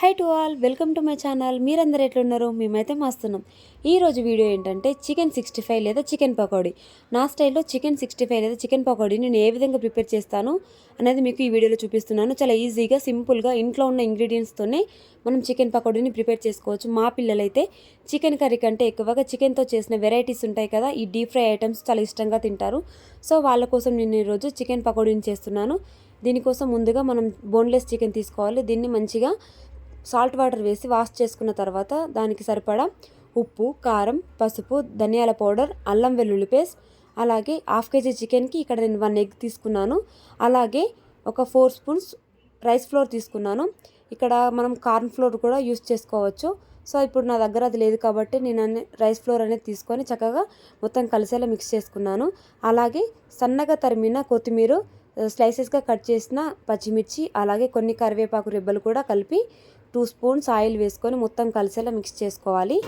Hi to all welcome to my channel. మీరందరూ ఎట్లున్నారు మేమైతే మస్తున్నాం. ఈరోజు వీడియో ఏంటంటే చికెన్ సిక్స్టీ ఫైవ్ లేదా చికెన్ పకోడీ. నా స్టైల్లో చికెన్ సిక్స్టీ ఫైవ్ లేదా చికెన్ పకోడీ నేను ఏ విధంగా ప్రిపేర్ చేస్తాను అనేది మీకు ఈ వీడియోలో చూపిస్తున్నాను. చాలా ఈజీగా సింపుల్గా ఇంట్లో ఉన్న ఇంగ్రీడియంట్స్తోనే మనం చికెన్ పకోడీని ప్రిపేర్ చేసుకోవచ్చు. మా పిల్లలైతే చికెన్ కర్రీ కంటే ఎక్కువగా చికెన్తో చేసిన వెరైటీస్ ఉంటాయి కదా ఈ డీప్ ఫ్రై ఐటమ్స్ చాలా ఇష్టంగా తింటారు. సో వాళ్ళ కోసం నేను ఈరోజు చికెన్ పకోడీని చేస్తున్నాను. దీనికోసం ముందుగా మనం బోన్లెస్ చికెన్ తీసుకోవాలి. దీన్ని మంచిగా సాల్ట్ వాటర్ వేసి వాష్ చేసుకున్న తర్వాత దానికి సరిపడా ఉప్పు కారం పసుపు ధనియాల పౌడర్ అల్లం వెల్లుల్లి పేస్ట్ అలాగే హాఫ్ కేజీ చికెన్కి ఇక్కడ నేను వన్ ఎగ్ తీసుకున్నాను. అలాగే ఒక ఫోర్ స్పూన్స్ రైస్ ఫ్లోర్ తీసుకున్నాను. ఇక్కడ మనం కార్న్ ఫ్లోర్ కూడా యూస్ చేసుకోవచ్చు. సో ఇప్పుడు నా దగ్గర అది లేదు కాబట్టి నేను రైస్ ఫ్లోర్ అనేది తీసుకొని చక్కగా మొత్తం కలిసేలా మిక్స్ చేసుకున్నాను. అలాగే సన్నగా తరిమిన కొత్తిమీర స్లైసెస్గా కట్ చేసిన పచ్చిమిర్చి అలాగే కొన్ని కరివేపాకు రెబ్బలు కూడా కలిపి టూ స్పూన్స్ ఆయిల్ వేసుకొని మొత్తం కలిసేలా మిక్స్ చేసుకోవాలి.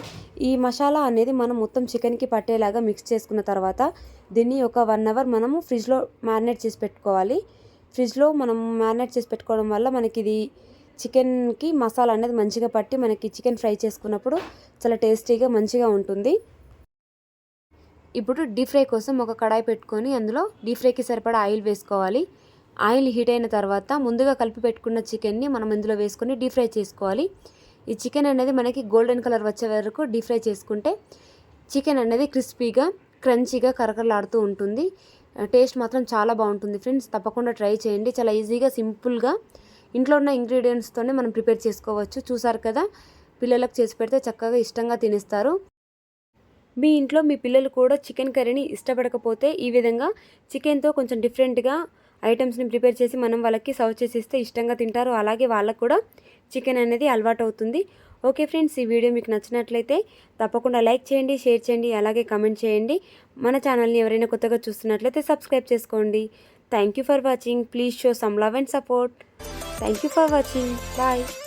ఈ మసాలా అనేది మనం మొత్తం చికెన్కి పట్టేలాగా మిక్స్ చేసుకున్న తర్వాత దీన్ని ఒక వన్ అవర్ మనము ఫ్రిడ్జ్లో మ్యారినేట్ చేసి పెట్టుకోవాలి. ఫ్రిడ్జ్లో మనం మ్యారినేట్ చేసి పెట్టుకోవడం వల్ల మనకి ఇది చికెన్కి మసాలా అనేది మంచిగా పట్టి మనకి చికెన్ ఫ్రై చేసుకున్నప్పుడు చాలా టేస్టీగా మంచిగా ఉంటుంది. ఇప్పుడు డీప్ ఫ్రై కోసం ఒక కడాయి పెట్టుకొని అందులో డీప్ ఫ్రైకి సరిపడా ఆయిల్ వేసుకోవాలి. ఆయిల్ హీట్ అయిన తర్వాత ముందుగా కలిపి పెట్టుకున్న చికెన్ని మనం ఇందులో వేసుకొని డీప్ ఫ్రై చేసుకోవాలి. ఈ చికెన్ అనేది మనకి గోల్డెన్ కలర్ వచ్చే వరకు డీప్ ఫ్రై చేసుకుంటే చికెన్ అనేది క్రిస్పీగా క్రంచీగా కరకరలాడుతూ ఉంటుంది. టేస్ట్ మాత్రం చాలా బాగుంటుంది ఫ్రెండ్స్. తప్పకుండా ట్రై చేయండి. చాలా ఈజీగా సింపుల్గా ఇంట్లో ఉన్న ఇంగ్రీడియంట్స్తోనే మనం ప్రిపేర్ చేసుకోవచ్చు. చూసారు కదా పిల్లలకు చేసి పెడితే చక్కగా ఇష్టంగా తినేస్తారు. మీ ఇంట్లో మీ పిల్లలు కూడా చికెన్ కర్రీని ఇష్టపడకపోతే ఈ విధంగా చికెన్తో కొంచెం డిఫరెంట్గా ఐటమ్స్ని ప్రిపేర్ చేసి మనం వాళ్ళకి సర్వ్ చేసి ఇస్తే ఇష్టంగా తింటారు. అలాగే వాళ్ళకు కూడా చికెన్ అనేది అలవాటు అవుతుంది. ఓకే ఫ్రెండ్స్ ఈ వీడియో మీకు నచ్చినట్లయితే తప్పకుండా లైక్ చేయండి షేర్ చేయండి అలాగే కమెంట్ చేయండి. మన ఛానల్ని ఎవరైనా కొత్తగా చూస్తున్నట్లయితే సబ్స్క్రైబ్ చేసుకోండి. Thank you for watching please show some love and support thank you for watching bye